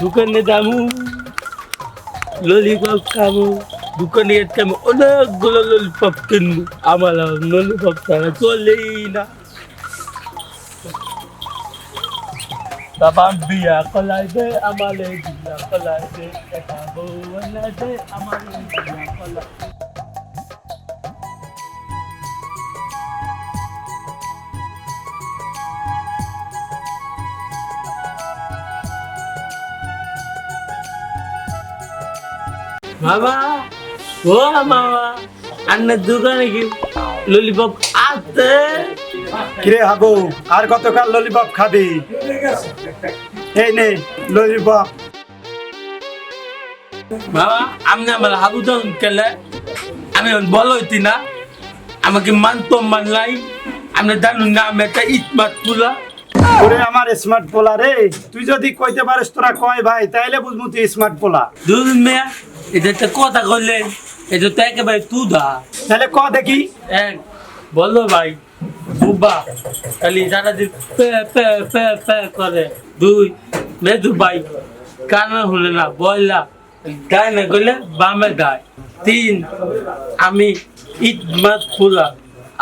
দোকানে যাব ললিপপ খাব দোকানে খাব অনেকগুলো ললিপপ কিনবো আমার ললিপপ ছাড়া চলেই না বাবা বিয়া কলাই দে আমার কলাই দে আমার কলাই মামা ও মামা আন্নার দোকানে কি ললিপপ আছে? কিরে হাবু আর কতকাল ললিপপ খাবি? এই নে ললিপপ বাবা আপনি আমার হাবু যখন খেলে আমি বল হইতি না আমাকে মানতো মানলাই আপনি জানুন না আমি একটা ইটমাত পুলা। ওরে আমার স্মার্ট পোলা রে তুই যদি কইতে পারিস তোরা কয় ভাই তাইলে বুঝব তুই স্মার্ট পোলা। দুধ মেয়া এটা একটা কথা কইলে এটা তো একেবারে তুদা। তাহলে ক দেখি? এক বলো ভাই বুবা খালি সারাদিন পে পে পে পে করে। দুই মেদু ভাই কানা হলে না বললা গায় না গেলে বামে গায়। তিন আমি ইট মাছ ফুলা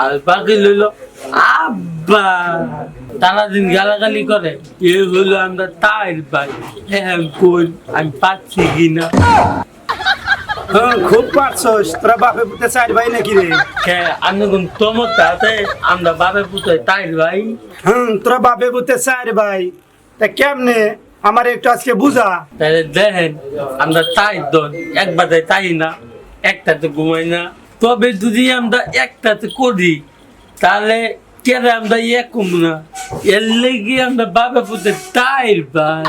আর বাকি লইল আব্বা। সারাদিন গালাগালি করে এ হলো আমরা তাই ভাই। হ্যাঁ কই আমি পাচ্ছি কিনা হ্যাঁ খুব পারছস। তোরা বাপে পুতে চার ভাই নাকি রে? কে আমি কোন তোমার তাতে? আমরা বাবে পুতে তাই ভাই। হুম তোরা বাপে পুতে চার ভাই। তা কেমনে? আমার একটু আজকে বুঝা। তাহলে দেখেন আমরা তাই দন একবারে তাই না একটাতে ঘুমাই না। তবে যদি আমরা একটাতে করি তাহলে কেন আমরা এক কম না এর লেগে আমরা বাবা পুতে তাই ভাই।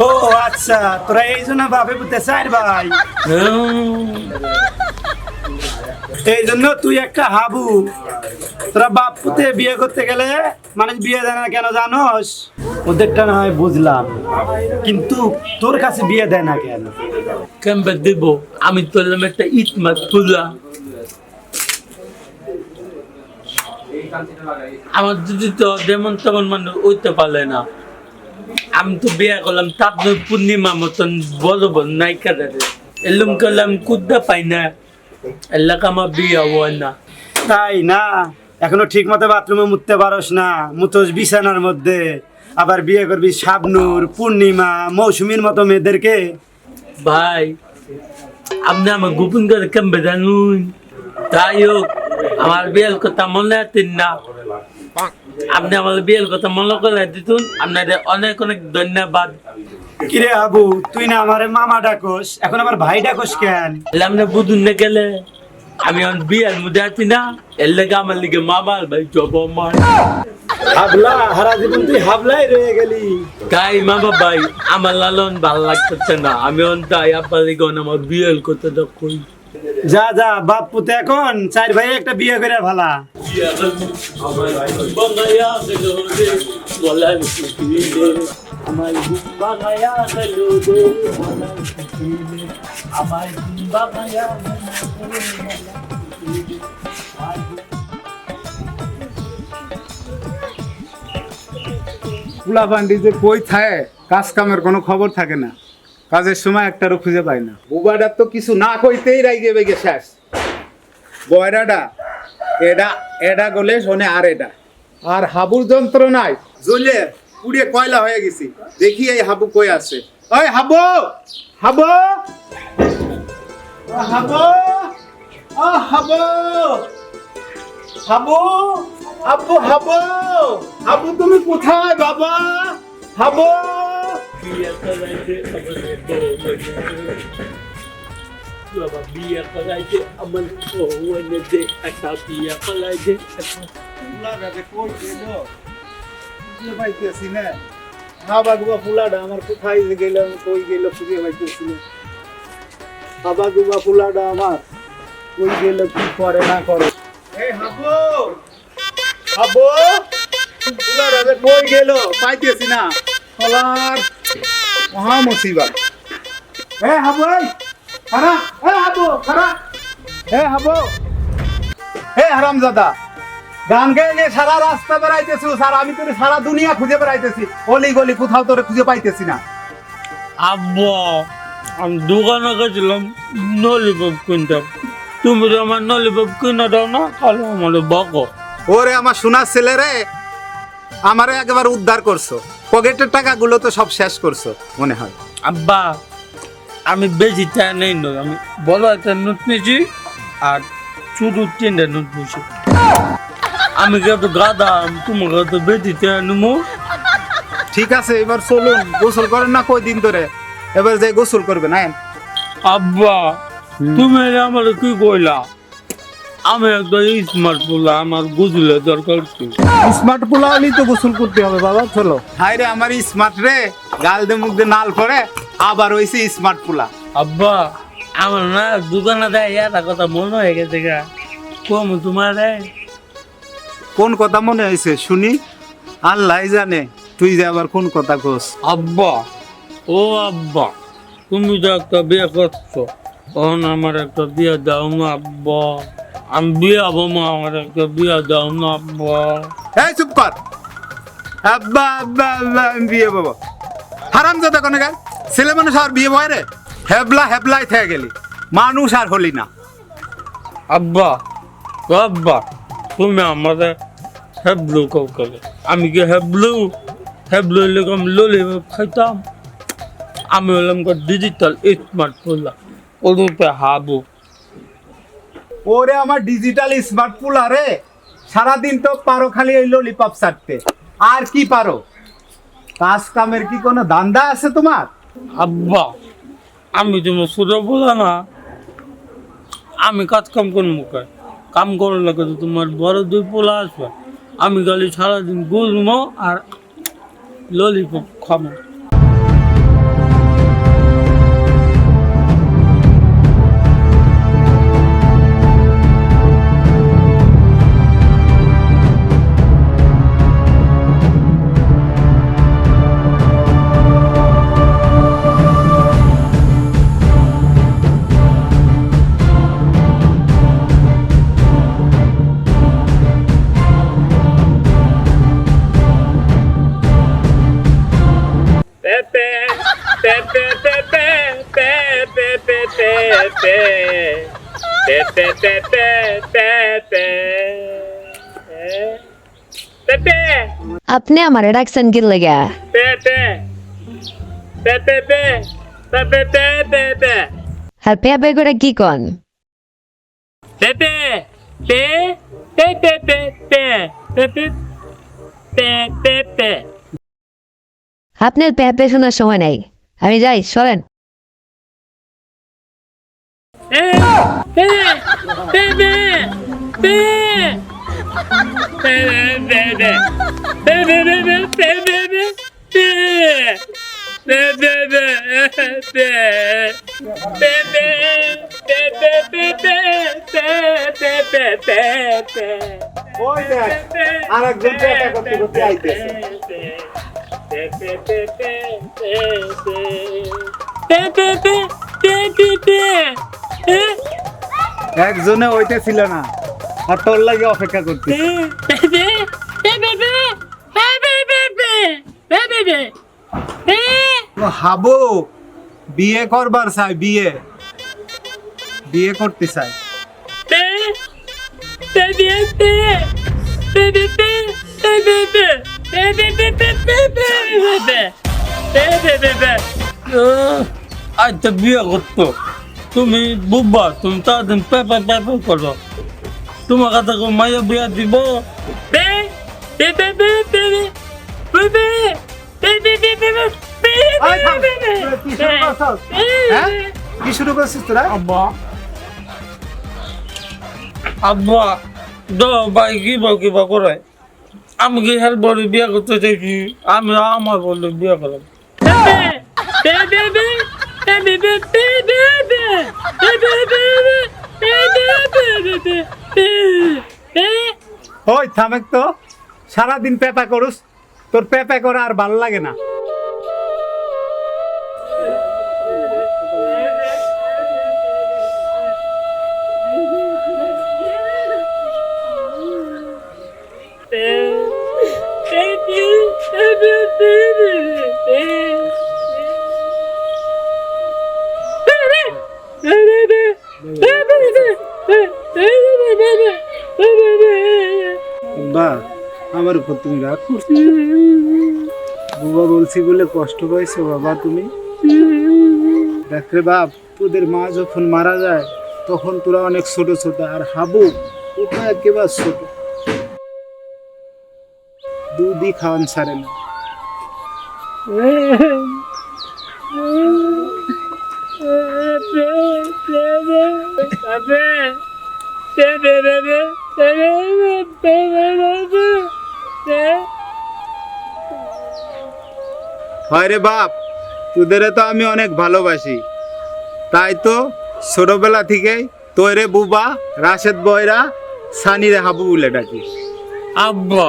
ও আচ্ছা তোরা এই জন্য বাপে পুতে চার ভাই। হুম। এই জন্য তুই একটা হাবু। তোরা বাপ পুতে বিয়ে করতে গেলে মানুষ বিয়ে দেয় না কেন জানোস? ওদেরটা না হয় বুঝলাম। কিন্তু তোর কাছে বিয়ে দেয় না কেন? কেমবে দেব? আমি তোলাম একটা ইট মাছ তুলা আমার যদি তো যেমন তেমন মানে উঠতে পারলে না আমি তো বিয়ে করলাম তার পূর্ণিমা মতন বড় বড় নায়িকা দাদা এলুম করলাম কুদ্দা পাই না এলাকা আমার বিয়ে হব না। তাই না? এখনও ঠিক মতো বাথরুমে মুততে পারস না মুতোস বিছানার মধ্যে। আবার বিয়ে করবি শাবনুর পূর্ণিমা মৌসুমীর মতো মেয়েদেরকে। ভাই আপনি আমার গোপন করে কেমবে জানুন? তাই হোক আমার বিয়ের কথা মনে আছেন না। আপনি আমার বিয়ের কথা মনে করে দিতুন আপনাদের অনেক অনেক ধন্যবাদ। কিরে হাবু তুই না আমারে মামা ডাকোস এখন আবার ভাই ডাকোস কেন? আপনি বুঝুন না গেলে আমি এখন বিয়ের মধ্যে আছি না এর লেগে আমার লিগে মামার ভাই জব আমার হাবলা হারা জীবন তুই হাবলাই রয়ে গেলি। তাই মামা ভাই আমার লালন ভালো লাগতেছে না আমি অন তাই আপনার লিগে আমার বিয়ের কথা কই যা যা বাপ পুতে এখন চার ভাই একটা বিয়ে করে ভালা পোলা পান্ডি যে কই থাকে কাজ কামের কোনো খবর থাকে না। কাজের সময় একটারও খুঁজে পাই না। বুবাডার তো কিছু না কইতেই রাইগে বেগে শেষ। বয়রাডা এডা এডা গলে শোনে আর এটা আর হাবুর যন্ত্র নাই। জ্বলে পুড়িয়ে কয়লা হয়ে গেছি। দেখি এই হাবু কই আছে। ওই হাবু! হাবু! ও হাবু! ও হাবু! হাবু! আব্বু হাবু! হাবু তুমি কোথায় বাবা? হাবু! বাবা বিয়ে করাইতে আমার বউ এনে দে একটা বিয়ে একটা ফুলাডাতে কই গেল খুঁজে পাইতেছি না হাবা গুবা আমার কোথায় গেল কই গেল খুঁজে হাবা গুবা ফুলাডা আমার কই গেল কি করে না করে এই হাবু হাবু ফুলাডা কই গেল পাইতেছি না হলার মহা মুসিবত এ হাবু খারা এ হাবু খারা। এ হাবু। এ হারামজাদা গান গেয়ে গিয়ে সারা রাস্তা বেড়াইতেছি স্যার আমি তোর সারা দুনিয়া খুঁজে বেড়াইতেছি। অলি গলি কোথাও তোরে খুঁজে পাইতেছি না। আব্বা আমি দোকানে গেছিলাম নলিপপ কিনতাম। তুমি তো আমার নলিপপ কিনে দাও না তাহলে আমার বকো। ওরে আমার সোনার ছেলে রে আমারে একবার উদ্ধার করছ। পকেটের টাকাগুলো তো সব শেষ করছ মনে হয়। আব্বা আমি বেশি টাকা নেই আমি বড় একটা নোট নিয়েছি আর ছোট তিনটা নোট নিয়েছি। আমি কত গাদা তোমাকে তো বেশি টাকা নেব? ঠিক আছে এবার চলুন গোসল করেন না কই দিন ধরে? এবার যে গোসল করবে না আব্বা তুমি আমার কি কইলা? আমি একটা স্মার্ট বললা আমার গুজলে দরকার ছিল স্মার্ট পোলা হলেই তো গোসল করতে হবে বাবা চলো। হাই রে আমার স্মার্ট রে গাল দে মুখ দে নাল পরে আবার হইছে স্মার্ট পোলা আব্বা আমার না দোকানে দেয় একটা কথা মনে হয়ে গেছে গা। কম তোমার। কোন কথা মনে হয়েছে শুনি? আল্লাহ জানে তুই যে আবার কোন কথা কোস। আব্বা ও আব্বা তুমি তো একটা বিয়ে করছ তখন আমার একটা বিয়ে দাও না আব্বা। আমি বিয়ে হব মা আমার একটা বিয়ে দাও না আব্বা এই চুপ কর। আব্বা আব্বা আব্বা আমি বিয়ে বাবা হারাম যাতে কোনে গাল? ছেলে মানুষ আর বিয়ে বয় রে? হেবলা হেবলাই থেকে গেলি। মানুষ আর হলি না। আব্বা আব্বা তুমি আমাদের হেবলু কাউকে আমি কি হেবলু? হেবলু আমি ললি খাইতাম? আমি হলাম ডিজিটাল স্মার্ট ফোন ওরূপে হাবু। ওরে আমার ডিজিটাল স্মার্ট পোলা রে সারাদিন তো পারো খালি এই ললিপপ ছাড়তে। আর কি পারো? কাজ কামের কি কোনো দান্দা আছে তোমার? আব্বা, আমি তোমার ছোটো বলা না। আমি কাজ কাম কোন মুখে। কাম করার লাগে তো তোমার বড় দুই পোলা আসবে। আমি খালি সারাদিন গুলমো আর ললিপপ খাব আপনি আমার রাখছেন কি লেগা আর পেয়া পে কি কন আপনার পে পে শোনার সময় নাই আমি যাই সরেন ওই একজনে ওইতে ছিল না। আর তোর লাগে অপেক্ষা করতে। হাবো বিয়ে করবার চাই বিয়ে। বিয়ে করতে চাই। আচ্ছা বিয়ে করতো। তুমি বুব্বা তুমি তাদের পেপার পেপার করো। কাছে কেউ মাইয়া বিয়া দিব আয় থাম। তুই কি শুরু করছস? হ্যাঁ? কি শুরু করছিস তোরা আব্বা আব্বা দো ভাই কিবা কিবা করে আমি কি হের বড় বিয়ে করতে চাইছি আমি আমার বলে বিয়ে করলাম ওই থামেক তো সারাদিন পেপা করুস তোর পেপা করা আর ভালো লাগে না। আমার উপর তুমি রাগ করছ বুবা বলছি বলে কষ্ট পাইছো বাবা তুমি দেখ বাপ তোদের মা যখন মারা যায় তখন তোরা অনেক ছোট ছোট আর হাবু ওটা একেবারে ছোট দুধই খাওয়ান ছাড়ে না হয় রে বাপ তোদের তো আমি অনেক ভালোবাসি। তাই তো ছোটবেলা থেকেই তোরে বুবা রাশেদ বয়রা সানিরে হাবু বলে ডাকি। আব্বা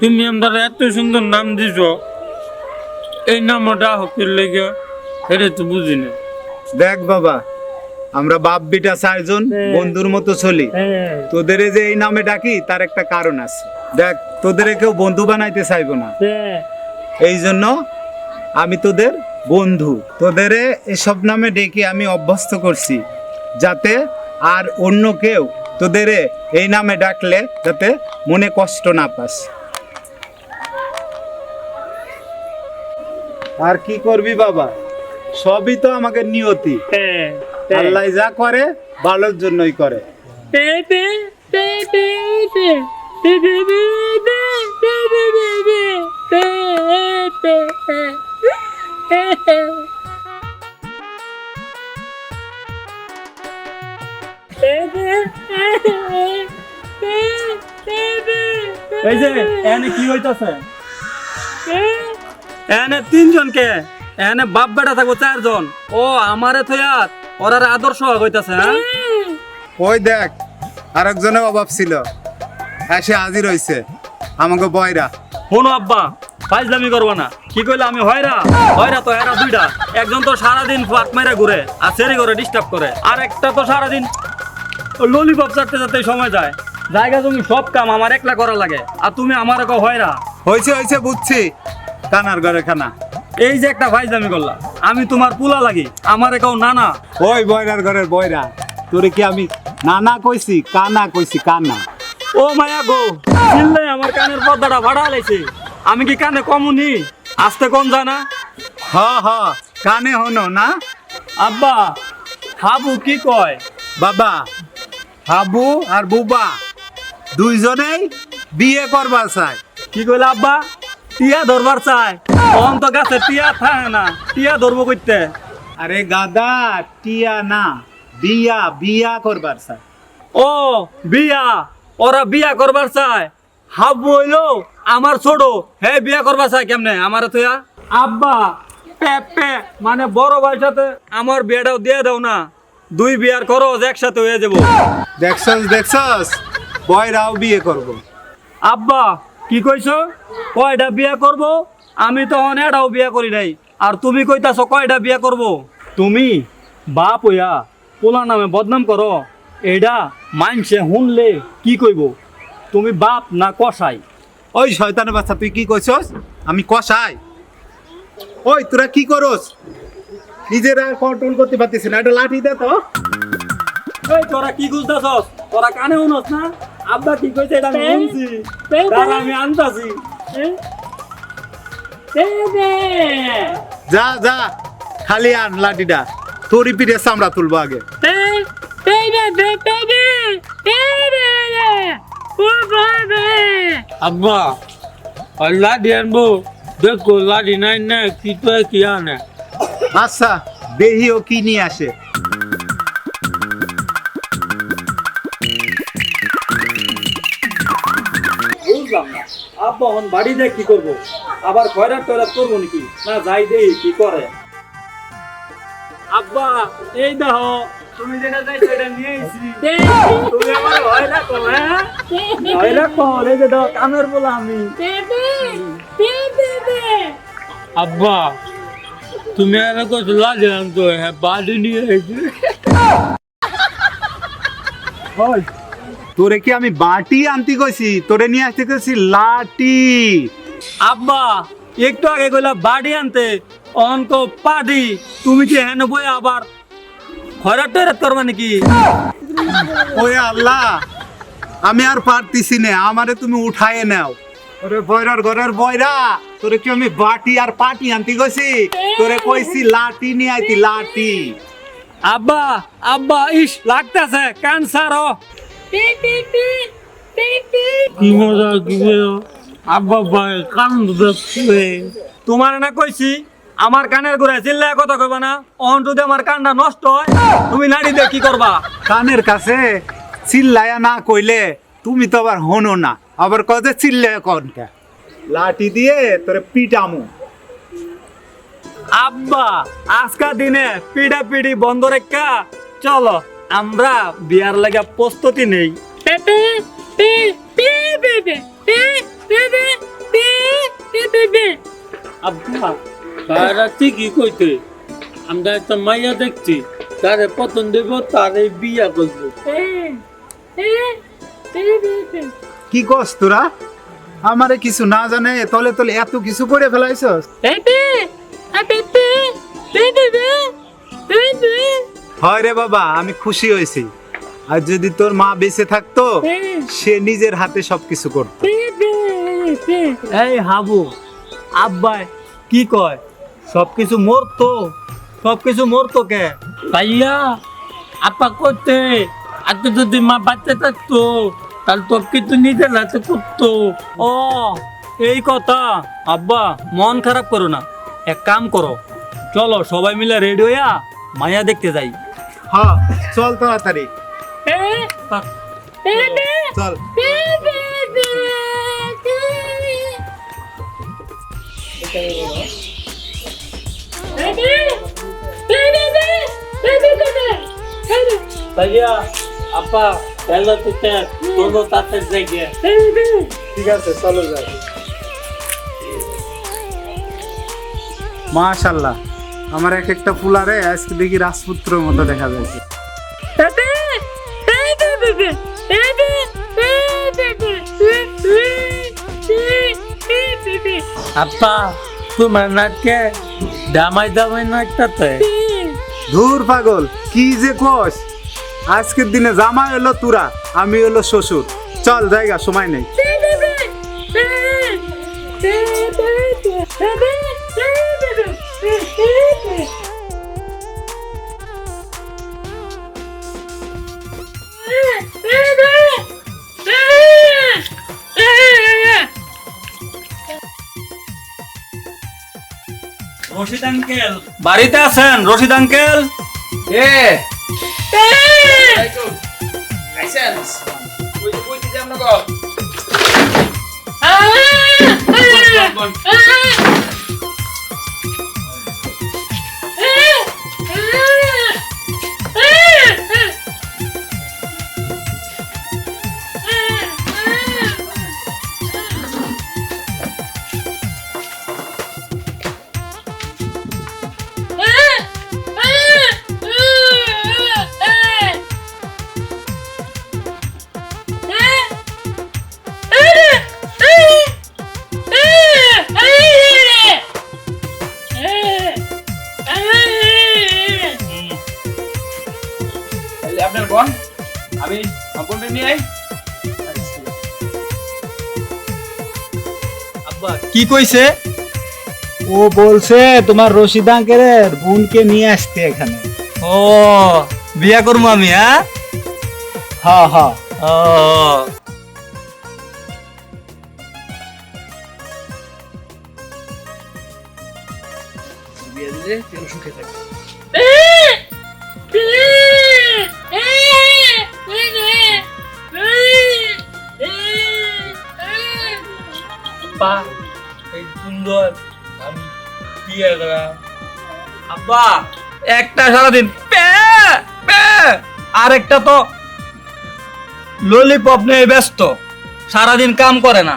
তুমি আমার এত সুন্দর নাম দিছ। এই নামটা হকের লেগে এটা তো বুঝি না দেখ বাবা আমরা বাপ বিটা চারজন হ্যাঁ। বন্ধুর মতো চলি। তোদের যে এই নামে ডাকি তার একটা কারণ আছে। দেখ তোদের কেউ বন্ধু বানাইতে চাইব না। এই জন্য আমি তোদের বন্ধু। তোদের এসব নামে ডেকে আমি অভ্যস্ত করছি যাতে আর অন্য কেউ তোদের এই নামে ডাকলে যাতে মনে কষ্ট না পাস। আর কি করবি বাবা? সবই তো আমাকে নিয়তি। আল্লাহ যা করে ভালোর জন্যই করে। এই যে, এনে কি হইতাছে? এনে তিনজনকে, এনে বাপ বেটা থাকব চারজন। ও, আমারে থইয়াত ওরার আদর্শ হইতাছে হ্যাঁ? ওই দেখ আরেকজনের অভাব ছিল। এসে হাজির হয়েছে আমাকে বয়রা। শোনো আব্বা ফাইজলামি করব না। কি কইলে আমি হয়রা? হয়রা তো এরা দুইটা। একজন তো সারাদিন ফাট মেরে ঘুরে আর সেরি করে ডিস্টার্ব করে। আর একটা তো সারাদিন ললিপপ চাটতে চাটতে সময় যায়। জায়গা তুমি সব কাম আমার একলা করা লাগে। আর তুমি আমার কেউ হয়রা। হয়েছে হয়েছে বুঝছি। কানার ঘরে খানা। এই যে একটা ফাইজলামি করলা। আমি তোমার পুলা লাগি। আমার কেউ নানা। ওই বয়রার ঘরের বয়রা। তোরে কি আমি নানা কইছি কানা কইছি কানা? ও মায়া গো চিল্লে আমার কানের পর্দাটা ভাড়া লাইছে আমি কি কানে কমুনি? আসতে কম জানা হ হ কানে হনো না। আব্বা হাবু কি কয়? বাবা হাবু আর বুবা দুইজনেই বিয়ে করবার চায়। কি কইলে আব্বা? টিয়া ধরবার চাই তখন তো গাছে টিয়া থাকে না টিয়া ধরবো করতে আরে গাদা টিয়া না বিয়া বিয়া করবার চায়। ও বিয়া। ওরা বিয়া করবার চায়। হাবু হইল আমার ছোট। হে বিয়া করবার চায় কেমনে? আমার তুইয়া আব্বা মানে বড় ভাইয়ের সাথে আমার বিয়েটাও দিয়ে দাও না। দুই বিয়ার করো একসাথে হয়ে যাব। দেখছস দেখছস? বয়রাও বিয়ে করব। আব্বা কি কইছো? কয়টা বিয়া করব? আমি তখন এটাও বিয়া করি নাই। আর তুমি কইতাছো কয়টা বিয়া করব? তুমি বাপ হইয়া পোলা নামে বদনাম করো। এইটা মানছে শুনলে কি কইব? তুমি বাপ না কষাই ওই শয়তানের বাচ্চা তুই কি কইছস? আমি কষাই ওই তোরা কি করস? নিজেরা কন্ট্রোল করতে পারতিস না একটা লাঠি দে তো। এই তোরা কি বুঝতেছস তোরা কানে শুনস না? আব্বা কি কইছে এটা আমি শুনছি। দাঁড়া, আমি আনতাছি। যা যা খালি আন লাঠিটা। তোরই পিঠে চামড়া তুলবো আগে। আব্বা আর লাঠি আনব। দেখো লাঠি নাই না কি তো কি আনে। আচ্ছা দেহি ও কি নিয়ে আসে? আব্বা এখন বাড়ি দিয়ে কি করব? আবার খয়রাত টয়রাত করব নাকি? না যাই দেই কি করে। আব্বা এই দেখো। তুমি যেটা চাইছো এটা নিয়ে এসেছি তুমি আমার ভয় রাখো হ্যাঁ? ভয় রাখো এই যে দেখো কামের বলা আমি। আব্বা তুমি আর কত লাঠি আনতো হ্যাঁ বাড়ি নিয়ে এসে। তোরে কি আমি বাটি আনতে কইছি? তোরে নিয়ে আসতে কইছি লাঠি। আব্বা একটু আগে কইলা বাড়ি আনতে। অন্ত পাডি তুমি কি হেন বই আবার খয়রাত টয়রাত করবা নাকি? ওই আল্লাহ আমি আর পারতিছি না আমারে তুমি উঠায়ে নাও। ওরে বয়রার ঘরের বয়রা তোরে কি আমি বাটি আর পাটি আনতে গেছি? তোরে কইছি লাঠি নিয়ে আইতি লাঠি। আব্বা আব্বা ইস লাগতেছে ক্যান্সার ও। কি মজা কি আব্বা ভাই কান দেখছে তোমার না কইছি আমার কানের ঘুরে চিল্লায় কথা কইবা না অহন যদি আমার কানটা নষ্ট হয় তুমি নাড়ি দিয়ে কি করবা কানের কাছে চিল্লায়া না কইলে তুমি তো আবার হনো না আবার কদে চিল্লায়া কনকা লাঠি দিয়ে তোরে পিটামু আব্বা আজকা দিনে পিড়া পিড়ি বন্ধ রেখা চলো আমরা বিয়ার লাগা প্রস্তুতি নেই আব্বা ভাইরা ঠিকই কইতে আমরা একটা মাইয়া দেখছি তারে পতন দেব তারে বিয়া করব। কি কস তোরা? আমারে কিছু না জানে তলে তলে এত কিছু করে ফেলাইছস। হয় রে বাবা আমি খুশি হয়েছি। আর যদি তোর মা বেঁচে থাকতো সে নিজের হাতে সবকিছু করতো। এই হাবু আব্বাই কি কয়? সবকিছু মোর তো সবকিছু মোর তো কে ভাইয়া আপা করতে আর তো যদি মা বাচ্চা থাকতো তাহলে তোর কিন্তু নিজের হাতে করতো ও এই কথা আব্বা মন খারাপ করো না এক কাম করো চলো সবাই মিলে রেডি হইয়া মায়া দেখতে যাই হ্যাঁ চল তাড়াতাড়ি চল ভাইয়া আপা গেল তো তোর তাতে জায়গা ঠিক আছে চলো যাই। মাশাল্লাহ আমার এক একটা ফুলারে আজকে দেখি রাজপুত্রের মতো দেখা যাচ্ছে। আপা তোমার নাটকে দামাই দামাই তো ধুর পাগল কি যে কস? আজকের দিনে জামাই হলো তুরা আমি হলো শ্বশুর। চল জায়গা সময় নেই। আঙ্কেল বাড়িতে আছেন? রশিদ আঙ্কেল? এ। লাইসেন্স ওই যে কইতে যে আমরা কি কইছে ও বলছে তোমার রশিদাঙ্কের বোনকে নিয়ে আসতে এখানে ও বিয়া করব আমি হ্যাঁ হ্যাঁ হ্যাঁ ও বিয়ে দিলে সুখে এই সুন্দর। আমি বিয়ে করা আব্বা! একটা সারাদিন। আর একটা তো ললিপপ নিয়ে ব্যস্ত। সারাদিন কাম করে না।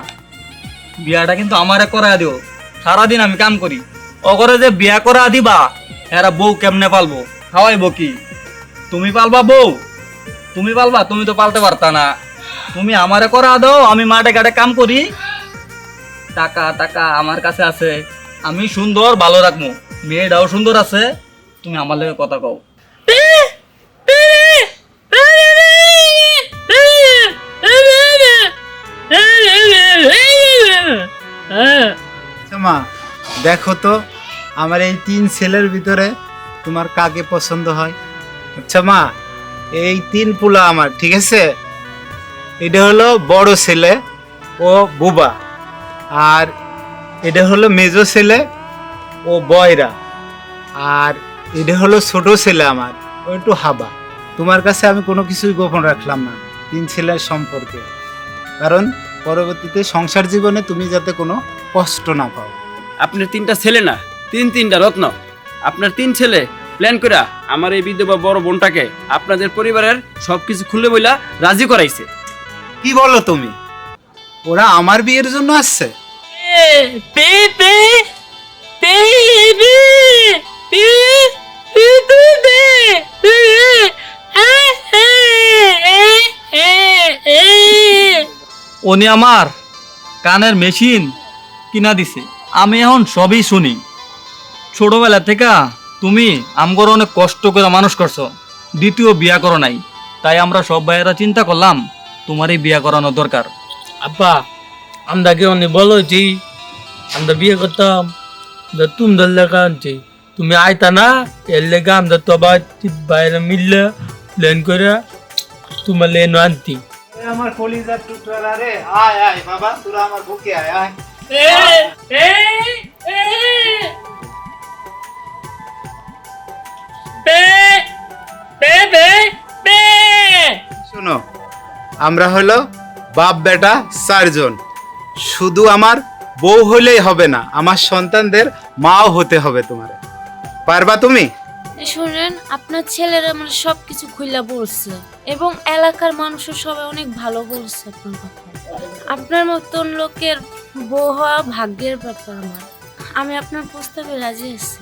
বিয়াটা কিন্তু আমারে করা দিও। সারাদিন আমি কাম করি। অগরে যে বিয়া করা দিবা, এরা বউ কেমনে পালবো? খাওয়াইবো কি? তুমি পালবা বউ? তুমি পালবা? তুমি তো পালতে পারতা না। তুমি আমারে করা দাও, আমি মাঠে ঘাটে কাম করি। টাকা টাকা আমার কাছে আছে। আমি সুন্দর, ভালো রাখব। মেয়েটাও সুন্দর আছে। তুমি আমার লগে কথা কও। মা, দেখো তো, আমার এই তিন ছেলের ভিতরে তোমার কাকে পছন্দ হয়? আচ্ছা মা, এই তিন পুলা আমার, ঠিক আছে? এটা হলো বড় ছেলে ও বুবা। আর এটা হলো মেজো ছেলে ও বয়রা। আর এটা হলো ছোট ছেলে আমার ও একটু হাবা। তোমার কাছে আমি কোনো কিছুই গোপন রাখলাম না তিন ছেলের সম্পর্কে। কারণ পরবর্তীতে সংসার জীবনে তুমি যাতে কোনো কষ্ট না পাও। আপনার তিনটা ছেলে না তিন তিনটা রত্ন। আপনার তিন ছেলে প্ল্যান করে আমার এই বিধবা বড় বোনটাকে আপনাদের পরিবারের সব কিছু খুলে বইলা রাজি করাইছে। কি বলো তুমি? ওরা আমার বিয়ের জন্য আসছে? Baby, baby, উনি আমার কানের মেশিন কিনা দিছে। আমি এখন সবই শুনি। ছোটবেলা থেকে তুমি আমগর অনেক কষ্ট করে মানুষ করছ। দ্বিতীয় বিয়া করো নাই। তাই আমরা সব ভাইয়েরা চিন্তা করলাম তোমারই বিয়া করানো দরকার। আব্বা আমরা কে অনেক বলো যে আমরা বিয়ে করতাম তুমি ধর লেখা আনছি তুমি আইতা না এর লেগে আমরা তো বাইরে মিললে প্ল্যান করে তোমার লেন আনতি আমার কলিজার টুকরা রে আয় আয় বাবা তোরা আমার বুকে আয় আয় শোনো আমরা হলো বাপ বেটা চারজন। শুধু আমার বউ হলেই হবে না আমার সন্তানদের মাও হতে হবে তোমার। পারবা তুমি? শুনেন আপনার ছেলেরা মানে সব কিছু খুইলা বলছে এবং এলাকার মানুষও সবাই অনেক ভালো বলছে আপনার কথা। আপনার মতন লোকের বউ হওয়া ভাগ্যের ব্যাপার আমার। আমি আপনার প্রস্তাবে রাজি আছি।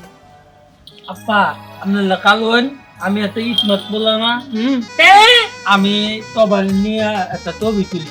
আপা আপনার লেখালেন আমি একটা ইসমত বললাম না হুম। আমি তবার নিয়ে একটা ছবি তুলি।